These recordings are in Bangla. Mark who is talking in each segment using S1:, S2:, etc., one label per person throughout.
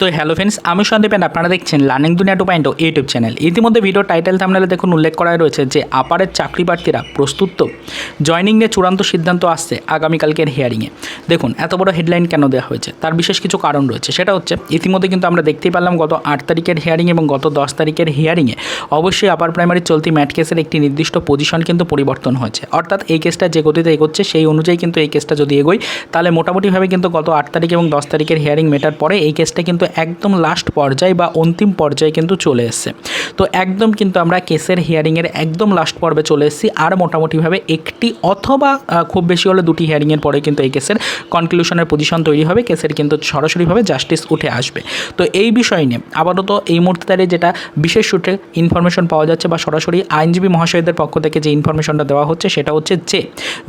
S1: তো হ্যালো ফ্রেন্ডস আমি সন্দীপ আপনারা দেখছেন learning Duniya two point YouTube channel ইতিমধ্যে ভিডিও টাইটেল থামনেলে দেখুন উল্লেখ করা রয়েছে যে, আপারের চাকরি প্রার্থীরা প্রস্তুত তো? জয়নিং নিয়ে চূড়ান্ত সিদ্ধান্ত আসছে আগামীকালকের হিয়ারিংয়ে দেখুন, এত বড় হেডলাইন কেন দেওয়া হয়েছে? তার বিশেষ কিছু কারণ রয়েছে। সেটা হচ্ছে, ইতিমধ্যে কিন্তু আমরা দেখতেই পেলাম গত আট তারিখের হিয়ারিং এবং গত দশ তারিখের হিয়ারিংয়ে অবশ্যই আপার প্রাইমারি চলতি ম্যাট কেসের একটি নির্দিষ্ট পজিশন কিন্তু পরিবর্তন হয়েছে। অর্থাৎ এই কেসটা যে গতিতে এগোচ্ছে, সেই অনুযায়ী কিন্তু এই কেসটা যদি এগোয়, তাহলে মোটামুটিভাবে কিন্তু গত আট তারিখ এবং দশ তারিখের হিয়ারিং মেটার পরে এই কেসটা কিন্তু একদম লাস্ট পর্যায়ে বা অন্তিম পর্যায়ে কিন্তু চলে এসছে। তো একদম কিন্তু আমরা কেসের হিয়ারিংয়ের একদম লাস্ট পর্বে চলে এসেছি। আর মোটামুটিভাবে একটি অথবা খুব বেশি হলে দুটি হিয়ারিংয়ের পরে কিন্তু এই কেসের কনক্লুশনের পজিশন তৈরি হবে। কেসের কিন্তু সরাসরিভাবে জাস্টিস উঠে আসবে। তো এই বিষয় নিয়ে আপাতত এই মুহূর্তে দাঁড়িয়ে যেটা বিশেষ সূত্রে ইনফরমেশন পাওয়া যাচ্ছে বা সরাসরি আইনজীবী মহাশয়দের পক্ষ থেকে যে ইনফরমেশনটা দেওয়া হচ্ছে, সেটা হচ্ছে যে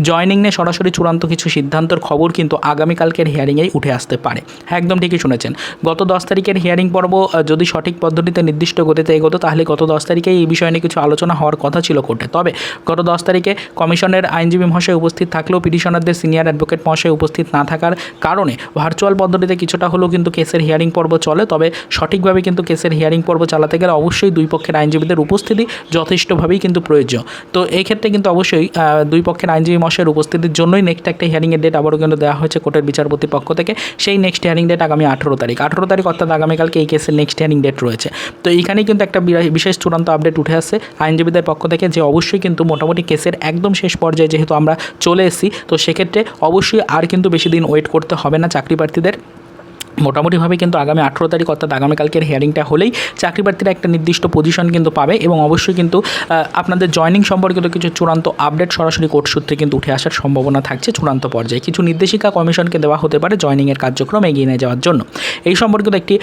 S1: জয়নিং নিয়ে সরাসরি চূড়ান্ত কিছু সিদ্ধান্তর খবর কিন্তু আগামীকালকের হিয়ারিংয়েই উঠে আসতে পারে। একদম ঠিকই শুনেছেন। গত দশ তারিখের হিয়ারিং পর্ব যদি সঠিক পদ্ধতিতে নির্দিষ্ট গতিতে এগোতো, তাহলে গত দশ তারিখে এই বিষয় নিয়ে কিছু আলোচনা হওয়ার কথা ছিল কোর্টে। তবে গত দশ তারিখে কমিশনের আইনজীবী মহাশয় উপস্থিত থাকলেও পিটিশনারদের সিনিয়র অ্যাডভোকেট মহাশয় উপস্থিত না থাকার কারণে ভার্চুয়াল পদ্ধতিতে কিছুটা হলেও কিন্তু কেসের হিয়ারিং পর্ব চলে। তবে সঠিকভাবে কিন্তু কেসের হিয়ারিং পর্ব চালাতে গেলে অবশ্যই দুই পক্ষের আইনজীবীদের উপস্থিতি যথেষ্টভাবেই কিন্তু প্রয়োজন তো এই ক্ষেত্রে কিন্তু অবশ্যই দুই পক্ষের আইনজীবী মহাশয়ের উপস্থিতির জন্যই নেক্সট একটা হিয়ারিংয়ের ডেট আবারও কিন্তু দেওয়া হয়েছে কোর্টের বিচারপতি পক্ষ থেকে। সেই নেক্সট হিয়ারিং ডেট আগামী আঠেরো তারিখ। আঠেরো তারিখ অর্থাৎ আগামীকালকে এই কেসের নেক্সট হিয়ারিং ডেট রয়েছে। তো এইখানেই কিন্তু একটা বিশেষ চূড়ান্ত আপডেট উঠে আসছে। আইনজীবীদের পক্ষ থেকে যে অবশ্যই কিন্তু মোটামুটি কেসের একদম শেষ পর্যায়ে যেহেতু আমরা চলে এসেছি, তো সেক্ষেত্রে অবশ্যই আর কিন্তু বেশি দিন ওয়েট করতে হবে না চাকরি প্রার্থীদের মোটামুটিভাবে কিন্তু আগামী আঠেরো তারিখ অর্থাৎ আগামীকালকের হিয়ারিংটা হলেই চাকরি প্রার্থীরা একটা নির্দিষ্ট পজিশন কিন্তু পাবে এবং অবশ্যই কিন্তু আপনাদের জয়নিং সম্পর্কিত কিছু চূড়ান্ত আপডেট সরাসরি কোর্ট সূত্রে কিন্তু উঠে আসার সম্ভাবনা থাকছে চূড়ান্ত পর্যায়ে। কিছু নির্দেশিকা কমিশনকে দেওয়া হতে পারে জয়নিংয়ের কার্যক্রম এগিয়ে নিয়ে যাওয়ার জন্য। এই সম্পর্কিত একটি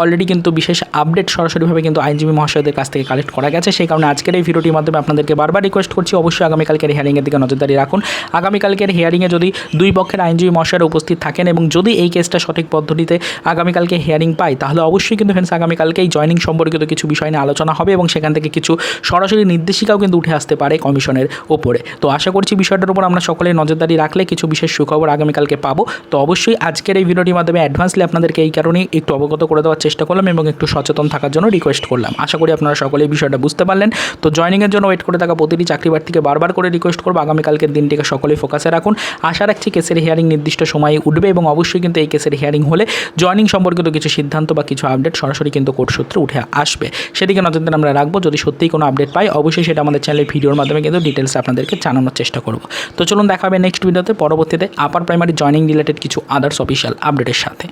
S1: অলরেডি কিন্তু বিশেষ আপডেট সরাসরিভাবে কিন্তু আইনজীবী মহাশয়দের কাছ থেকে কালেক্ট করা গেছে। সেই কারণে আজকের এই ভিডিওটির মাধ্যমে আপনাদেরকে বারবার রিকোয়েস্ট করছি, অবশ্যই আগামীকালকের হিয়ারিংয়ের দিকে নজরদারি রাখুন। আগামীকালকের হিয়ারিংয়ে যদি দুই পক্ষের আইনজীবী মহাশয়রা উপস্থিত থাকেন এবং যদি এই কেসটা সঠিক পদ্ধতিতে আগামীকালকে হিয়ারিং পাই, তাহলে অবশ্যই কিন্তু ফ্রেন্ডস আগামীকালকে এই জয়নিং সম্পর্কিত কিছু বিষয় নিয়ে আলোচনা হবে এবং সেখান থেকে কিছু সরাসরি নির্দেশিকাও কিন্তু উঠে আসতে পারে কমিশনের ওপরে। তো আশা করছি বিষয়টার উপর আমরা সকলে নজরদারি রাখলে কিছু বিশেষ সুখবর আগামীকালকে পাবো। তো অবশ্যই আজকের এই ভিডিওটির মাধ্যমে অ্যাডভান্সলি আপনাদেরকে এই কারণেই একটু অবগত করে দেওয়ার চেষ্টা করলাম এবং একটু সচেতন থাকার জন্য রিকোয়েস্ট করলাম। আশা করি আপনারা সকলে এই বিষয়টা বুঝতে পারলেন। তো জয়নিংয়ের জন্য ওয়েট করে থাকা প্রতিটি চাকরি প্রার্থীকে বারবার করে রিকোয়েস্ট করব। আগামীকালকের দিনটিকে সকলেই ফোকাসে রাখুন। আশা রাখছি কেসের হিয়ারিং নির্দিষ্ট সময়ে উঠবে এবং অবশ্যই কিন্তু এই কেসের হিয়ারিং হলে জয়নিং সম্পর্কিত কিছু সিদ্ধান্ত বা কিছু আপডেট সরাসরি কিন্তু কোর্ট সূত্রে উঠে আসবে। সেদিকে নজরদারি আমরা রাখব, যদি সত্যিই কোনো আপডেট পাই, অবশ্যই সেটা আমাদের চ্যানেলের ভিডিওর মাধ্যমে কিন্তু ডিটেলস আপনাদেরকে জানানোর চেষ্টা করব। তো চলুন দেখাবে নেক্সট ভিডিওতে পরবর্তীতে আপার প্রাইমারি জয়নিং রিলেটেড কিছু আদার্স অফিসিয়াল আপডেটের সাথে।